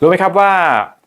รู้ไหมครับว่า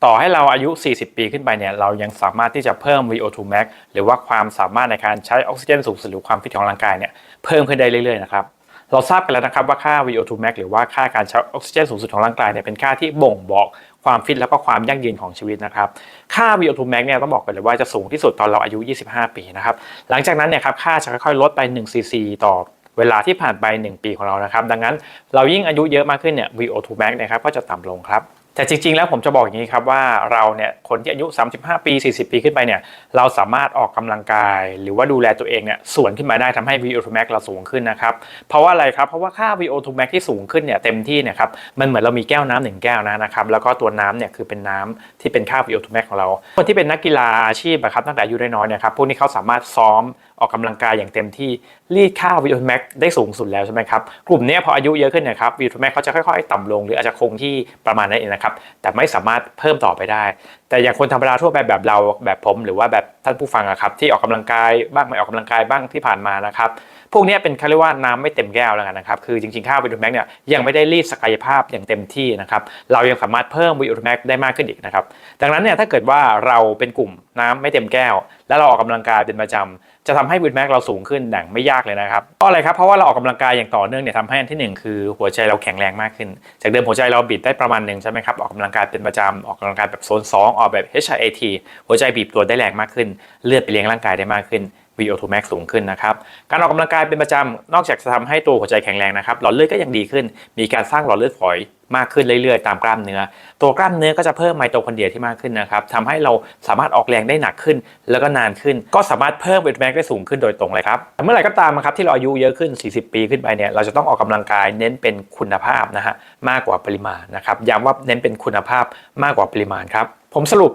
ต่อให้เราอายุ 40 ปีขึ้นไปเนี่ยเรายังสามารถที่จะเพิ่ม VO2 max หรือว่าความสามารถในการใช้ออกซิเจนสูงสุดหรือความฟิตของร่างกายเนี่ยเพิ่มขึ้นได้เรื่อยๆนะครับเราทราบกันแล้วนะครับว่าค่า VO2 max หรือว่าค่าการใช้ออกซิเจนสูงสุดของร่างกายเนี่ยเป็นค่าที่บ่งบอกความฟิตแล้วก็ความยั่งยืนของชีวิตนะครับค่า VO2 max เนี่ยต้องบอกไปเลยว่าจะสูงที่สุดตอนเราอายุ 25 ปีนะครับหลังจากนั้นเนี่ยครับค่าจะค่อยๆลดไป1 cc ต่อเวลาที่ผ่านไป 1 ปีของเรานะครับดังนั้นเรายิ่งอายุเยอะมากขึ้นเนี่ย VO2 max นะครับก็จะต่ำลงครับ แต่จริง ๆ แล้วผมจะบอกอย่างนี้ครับว่าเราเนี่ยคนที่อายุ 35 ปี 40 ปีขึ้นไปเนี่ยเราสามารถออกกำลังกาย หรือว่าดูแลตัวเองเนี่ยส่วนขึ้นมาได้ทำให้ VO2 max เราสูงขึ้นนะครับ เพราะว่าอะไรครับ เพราะว่าค่า VO2 max ที่สูงขึ้นเนี่ยเต็มที่เนี่ยครับมันเหมือนเรามีแก้วน้ำหนึ่งแก้วนะนะครับแล้วก็ตัวน้ำเนี่ยคือเป็นน้ำที่เป็นค่า VO2 max ของเรา คนที่เป็นนักกีฬาอาชีพอะครับตั้งแต่อายุน้อยๆเนี่ยครับพวกนี้เขาสามารถซ้อมออกกำลังกายอย่างเต็มที่รีดค่า VO2 max ได้สูงสุดแล้วใช่ไหมครับกลุ่มนี้พออายุเยอะขึ้นเนะครับ VO2 max เขาจะค่อยๆ ต่ำลง หรืออาจจะคงที่ประมาณนั้นเองนะครับแต่ไม่สามารถเพิ่มต่อไปได้แต่อย่างคนธรรมดาทั่วไปแบบเราแบบผมหรือว่าแบบท่านผู้ฟังอะครับที่ออกกำลังกายบ้างไม่ออกกำลังกายบ้างที่ผ่านมานะครับพวกนี้เป็นเขาเรียกว่าน้ำไม่เต็มแก้วแล้วกันนะครับคือจริงๆค่า VO2 max เนี่ยยังไม่ได้รีดศักยภาพอย่างเต็มที่นะครับเรายังสามารถเพิ่ม VO2 max ได้มากขึ้นอีกนะครับดังนั้นเนี่ยถ้าเกิดว่าเราเป็นกลุ่มน้ำไม่เต็มแก้ว แล้วเราออกกำลังกายเป็นประจำจะทำให้ VO2 max เราสูงขึ้นอย่างไม่ยากเลยนะครับเพราะอะไรครับเพราะว่าเราออกกำลังกายอย่างต่อเนื่องเนี่ยทำให้อันที่หนึ่งคือหัวใจเราแข็งแรงมากขึ้น จากเดิมหัวใจเราบีบได้ประมาณหนึ่งใช่ไหมครับออกกำลังกายเป็นประจำออกกำลังกายแบบโซน2ออกแบบ HIAT หัวใจบีบตัวได้แรงมากขึ้น เลือดไปเลี้ยงร่างกายได้มากขึ้น VO2 max สูงขึ้นนะครับ การออกกำลังกายเป็นประจำนอกจากจะทำให้ตัวหัวใจแข็งแรงนะครับ หลอดเลือดก็ยังดีขึ้น มีการสร้างหลอดเลือดฝอยมากขึ้นเรื่อยๆ ตามกล้ามเนื้อ ตัวกล้ามเนื้อก็จะเพิ่มไมโตคอนเดรียที่มากขึ้นนะครับทำให้เราสามารถออกแรงได้หนักขึ้น แล้วก็นานขึ้น ก็สามารถเพิ่ม VO2 max ได้สูงขึ้นโดยตรงเลยครับแต่เมื่อไหร่ก็ตามครับที่เราอายุเยอะขึ้น 40 ปีขึ้นไปเนี่ย เราจะต้องออกกำลังกายเน้นเป็นคุณภาพนะฮะ มากกว่าปริมาณนะครับ ย้ำว่าเน้นเป็นคุณภาพมากกว่าปริมาณครับ ผมสรุป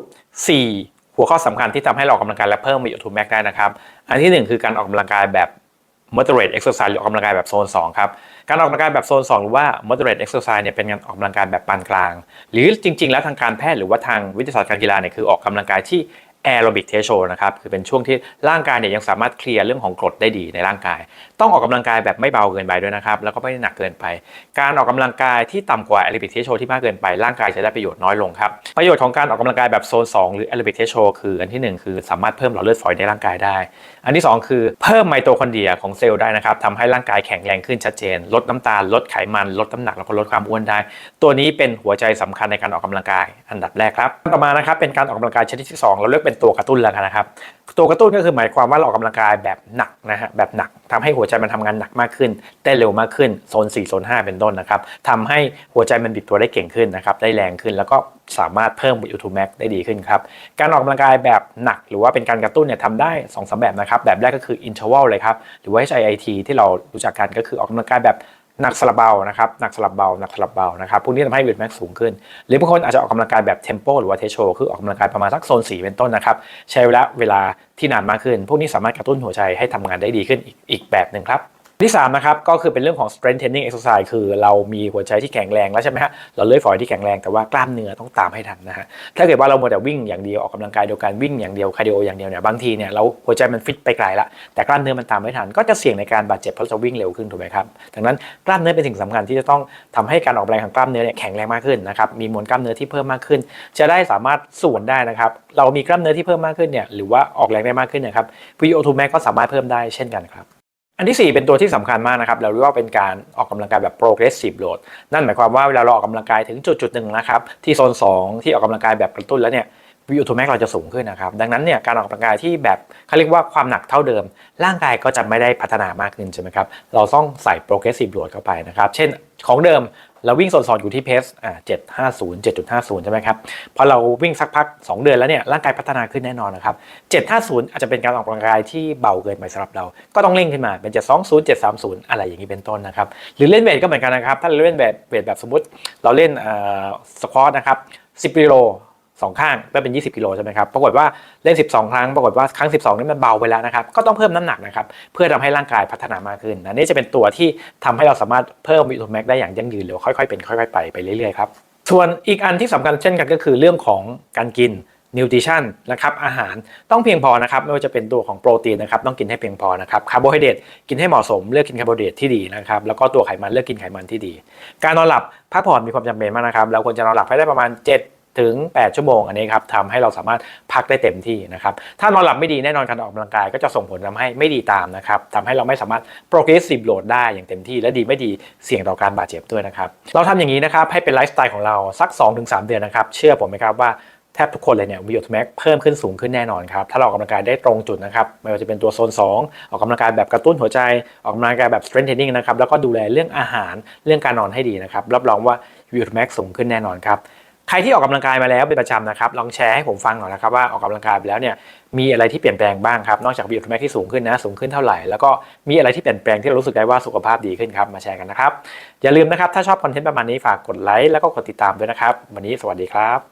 4 หัวข้อสำคัญที่ทำให้เราออกกำลังกายและเพิ่ม VO2 max ได้นะครับ อันที่หนึ่งคือการออกกำลังกายแบบ moderate exercise หรือออกกำลังกายแบบโซน2ครับ การออกกำลังกายแบบโซน 2 หรือว่า moderate exercise เนี่ยเป็นการออกกำลังกายแบบปานกลาง หรือจริง ๆ แล้วทางการแพทย์หรือว่าทางวิทยาศาสตร์การกีฬาเนี่ยคือออกกำลังกายที่ aerobic threshold นะครับคือเป็นช่วงที่ร่างกายเนี่ยยังสามารถเคลียร์เรื่องของกรดได้ดีในร่างกาย ต้องออกกำลังกายแบบไม่เบาเกินไปด้วยนะครับ แล้วก็ไม่หนักเกินไป การออกกำลังกายที่ต่ำกว่า aerobic threshold ที่มากเกินไปร่างกายจะได้ประโยชน์น้อยลงครับ ประโยชน์ของการออกกำลังกายแบบโซน 2 หรือ aerobic threshold คืออันที่หนึ่งคือสามารถเพิ่มหลอดเลือดฝอยในร่างกายได้ อันที่ 2 คือเพิ่มไมโตคอนเดรียของเซลล์ได้นะครับทำให้ร่างกายแข็งแรงขึ้นชัดเจน ลดน้ำตาลลดไขมัน ลดน้ำหนักแล้วก็ลดความอ้วนได้ ตัวนี้เป็นหัวใจสำคัญในการออกกำลังกาย อันดับแรกครับต่อมานะครับเป็นการออกกำลังกายชนิดที่2เราเลือกเป็นตัวกระตุ้นแล้วกันนะครับ ตัวกระตุ้นก็คือหมายความว่าเราออกกำลังกายแบบหนักนะฮะแบบหนักทำให้หัวใจมันทำงานหนักมากขึ้นได้เร็วมากขึ้นโซน4โซน5 เป็นต้นนะครับทำให้หัวใจมันบิดตัวได้เก่งขึ้นนะครับได้แรงขึ้นแล้วก็สามารถเพิ่ม VO2 max ได้ดีขึ้นครับ การออกกำลังกายแบบหนักหรือว่าเป็นการกระตุ้นเนี่ยทำได้2อสแบบนะครับ แบบแรกก็คือ interval เลยครับ หรือว่า HIIT ที่เรารู้จักกันก็คือออกกำลังกายแบบ หนักสลับเบานะครับหนักสลับเบาหนักสลับเบานะครับพวกนี้ทำให้ VO2 max สูงขึ้น หรือบางคนอาจจะออกกำลังกายแบบเทมโปหรือว่าเทชโชคือออกกำลังกายประมาณสักโซนสีเป็นต้นนะครับใช้เวลาเวลาที่นานมากขึ้น พวกนี้สามารถกระตุ้นหัวใจให้ทำงานได้ดีขึ้นอีกอีกแบบหนึ่งครับ ที่3นะครับก็คือเป็นเรื่องของ strength training exercise คือเรามีหัวใจที่แข็งแรงแล้วใช่ไหมฮะเราเลื่อยฝอยที่แข็งแรงแต่ว่ากล้ามเนื้อต้องตามให้ทันนะฮะถ้าเกิดว่าเราโมวแต่วิ่งอย่างเดียวออกกำลังกายเดียวกันวิ่งอย่างเดียวคาร์ดิโออย่างเดียวเนี่ยบางทีเนี่ยเราหัวใจมันฟิตไปไกลละแต่กล้ามเนื้อมันตามไม่ทัน ก็จะเสี่ยงในการบาดเจ็บเพราะจะวิ่งเร็วขึ้นถูกไหมครับดังนั้นกล้ามเนื้อเป็นสิ่งสำคัญที่จะต้องทำให้การออกแรงของกล้ามเนื้อเนี่ยแข็งแรงมากขึ้นนะครับมีมวลกล้ามเนื้อที่เพิ่มมากขึ้น จะได้สามารถส่วนได้นะครับเรามีกล้ามเนื้อที่เพิ่มมากขึ้นเนี่ยหรือว่าออกแรงได้มากขึ้นนี่ยครับ VO2 max ก็สามารถเพิ่มได้เช่นกันครับ อันที่ 4 เป็นตัวที่สำคัญมากนะครับ เราเรียกว่าเป็นการออกกำลังกายแบบ progressive load นั่นหมายความว่าเวลาเราออกกำลังกายถึงจุดจุดหนึ่งนะครับ ที่โซน 2 ที่ออกกำลังกายแบบกระตุ้นแล้วเนี่ยวิวทูแม็กเราจะสูงขึ้นนะครับ ดังนั้นเนี่ยการออกกำลังกายที่แบบเขาเรียกว่าความหนักเท่าเดิม ร่างกายก็จะไม่ได้พัฒนามากขึ้นใช่ไหมครับ เราต้องใส่ progressive load เข้าไปนะครับ เช่นของเดิม เราวิ่งโซนๆอยู่ที่เพสอ่าเจ็ดห้าศูนย์เจ็ดจุดห้าศูนย์ใช่ไหมครับพอเราวิ่งสักพัก 2 เดือนแล้วเนี่ยร่างกายพัฒนาขึ้นแน่นอนนะครับเจ็ดห้าศูนย์อาจจะเป็นการออกกำลังกายที่เบาเกินไปสำหรับเรา ก็ต้องเร่งขึ้นมาเป็นจะสองศูนย์เจ็ดสามศูนย์อะไรอย่างนี้เป็นต้นนะครับหรือเล่นเวทก็เหมือนกันนะครับถ้าเราเล่นเวทเวทแบบสมมติ เราเล่นอ่าสควอตนะครับสิบกิโล สองข้างก็เป็น 20 กิโลใช่ไหมครับ ปรากฏว่าเล่น 12 ครั้ง ปรากฏว่าครั้ง 12 นี่มันเบาไปแล้วนะครับ ก็ต้องเพิ่มน้ำหนักนะครับ เพื่อทำให้ร่างกายพัฒนามากขึ้น อันนี้จะเป็นตัวที่ทำให้เราสามารถเพิ่มวิตามินแมกได้อย่างยั่งยืนหรือค่อยๆเป็นค่อยๆไปไปเรื่อยๆครับ ส่วนอีกอันที่สำคัญเช่นกันก็คือเรื่องของการกิน nutrition นะครับอาหารต้องเพียงพอนะครับไม่ว่าจะเป็นตัวของโปรตีนนะครับต้องกินให้เพียงพอนะครับคาร์โบไฮเดรตกินให้เหมาะสมเลือกกินคาร์โบไฮเดรตที่ดีนะครับแล้วก็ตัวไขมันเลือกกินไขมันที่ดี การนอนหลับพักผ่อนมีความจำเป็นมากนะครับเราควรจะนอนหลับให้ได้ประมาณ 7 ถึง 8 ชั่วโมงอันนี้ครับทำให้เราสามารถพักได้เต็มที่นะครับถ้านอนหลับไม่ดีแน่นอนการออกกำลังกายก็จะส่งผลทำให้ไม่ดีตามนะครับทำให้เราไม่สามารถ progressive load ได้อย่างเต็มที่ และดีไม่ดีเสี่ยงต่อการบาดเจ็บด้วยนะครับเราทำอย่างนี้นะครับให้เป็นไลฟ์สไตล์ของเราสัก 2-3 เดือนนะครับเชื่อผมไหมครับว่าแทบทุกคนเลยเนี่ยวิโอทแม็กเพิ่มขึ้นสูงขึ้นแน่นอนครับ ถ้าเราออกกำลังกายได้ตรงจุดนะครับ ไม่ว่าจะเป็นตัวโซน 2 ออกกำลังกายแบบกระตุ้นหัวใจ ออกกำลังกายแบบ strength training นะครับ แล้วก็ดูแลเรื่องอาหารเรื่องการนอนให้ดีนะครับ รับรองว่าวิโอทแม็กสูงขึ้นแน่นอนครับ ใครที่ออกกำลังกายมาแล้วเป็นประจำนะครับลองแชร์ให้ผมฟังหน่อยนะครับว่าออกกำลังกายไปแล้วเนี่ยมีอะไรที่เปลี่ยนแปลงบ้างครับนอกจากวิโอทแม็กที่สูงขึ้นนะสูงขึ้นเท่าไหร่แล้วก็มีอะไรที่เปลี่ยนแปลงที่เรารู้สึกได้ว่าสุขภาพดีขึ้นครับมาแชร์กันนะครับอย่าลืมนะครับถ้าชอบคอนเทนต์ประมาณนี้ฝากกดไลค์แล้วก็กดติดตามด้วยนะครับ วันนี้สวัสดีครับ